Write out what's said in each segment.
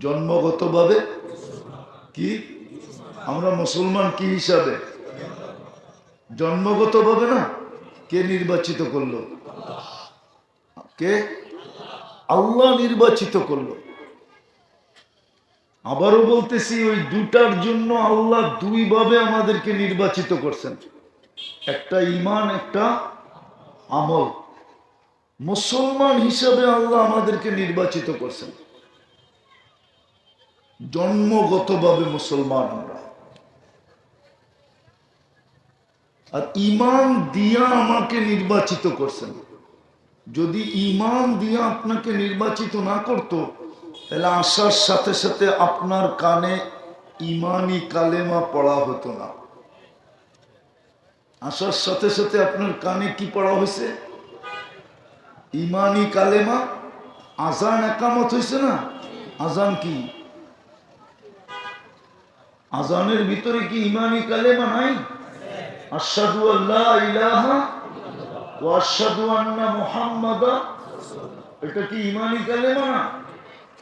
জন্মগতভাবে কি? আমরা মুসলমান কি হিসাবে? জন্মগতভাবে না? কে নির্বাচিত করল? কে? আল্লাহ নির্বাচিত করল। আবারও বলতেছি, ওই দুটার জন্য আল্লাহ দুইভাবে আমাদেরকে নির্বাচিত করছেন। একটা ইমান একটা আমল। মুসলমান হিসাবে আল্লাহ আমাদেরকে নির্বাচিত করছেন। জন্মগতভাবে মুসলমান আমরা আর ইমান দিয়া আমাকে নির্বাচিত করছেন। যদি ইমান দিয়া আপনাকে নির্বাচিত না করত, তাহলে আসার সাথে সাথে আপনার কানে ইমানি কালেমা পড়া হতো না। আসার সাথে সাথে আপনার কানে কি পড়া হয়েছে? ইমানি কালেমা। আজান একামত হয়েছে না? আজান কি? আজানের ভিতরে কি ইমানি কালেমা নাই? আশহাদু আল্লাহ ইলাহা ওয়া আশহাদু আন্না এটা কি কালেমা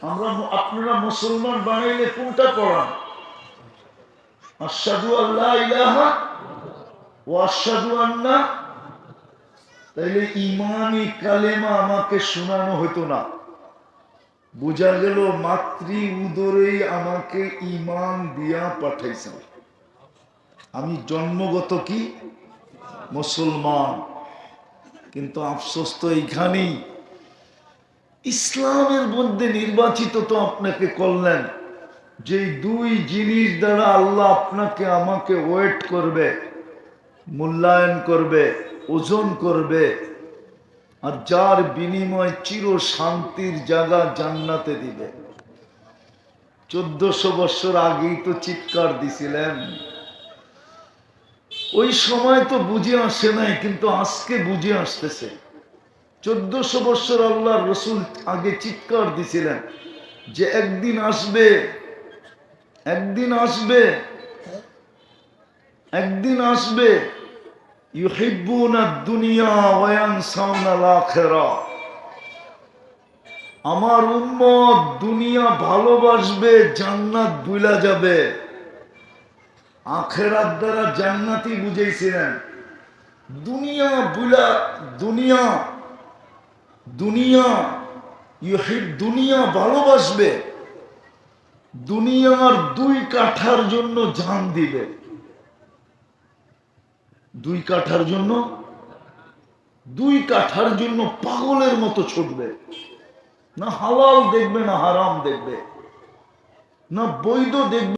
আমরা আপনারা মুসলমান বানাইলে কোনটা পড়ান? আশহাদু আল্লাহ ইলাহা ওয়া আশহাদু আন্না। তাইলে ইমানি কালেমা আমাকে শোনানো হতো না। বোঝা গেল মাতৃ উদরেই আমাকে ইমান দিয়া পাঠাইছে আমি জন্মগত কি? মুসলমান। কিন্তু আফসোস তো এইখানেই। ইসলামের মধ্যে নির্বাচিত তো আপনাকে করলেন। যে দুই জিনিস দ্বারা আল্লাহ আপনাকে আমাকে ওয়েট করবে, মূল্যায়ন করবে, ওজন করবে আর যার বিনিময় চির শান্তির জায়গা জান্নাতে দিবে। চোদ্দশো বছর আগেই তো চিৎকার দিছিলেন। ওই সময় তো বুঝে আসে নাই, কিন্তু আজকে বুঝে আসতেছে। চোদ্দশো বছর আল্লাহ রসুল আগে চিৎকার দিছিলেন যে একদিন আসবে একদিন আসবে একদিন আসবে। আমার উম্মত দুনিয়া ভালোবাসবে, জান্নাত ভুলা যাবে। আখেরাত দ্বারা জান্নাতি বুঝেছিলেন দুনিয়া বুলা দুনিয়া দুনিয়া দুনিয়া ভালোবাসবে। দুনিয়ার দুই কাঠার জন্য জান দিবে। দুই কাঠার জন্য, দুই কাঠার জন্য পাগলের মতো ছুটবে। না হালাল দেখবে, না হারাম দেখবে। না বৈধ দেখবে।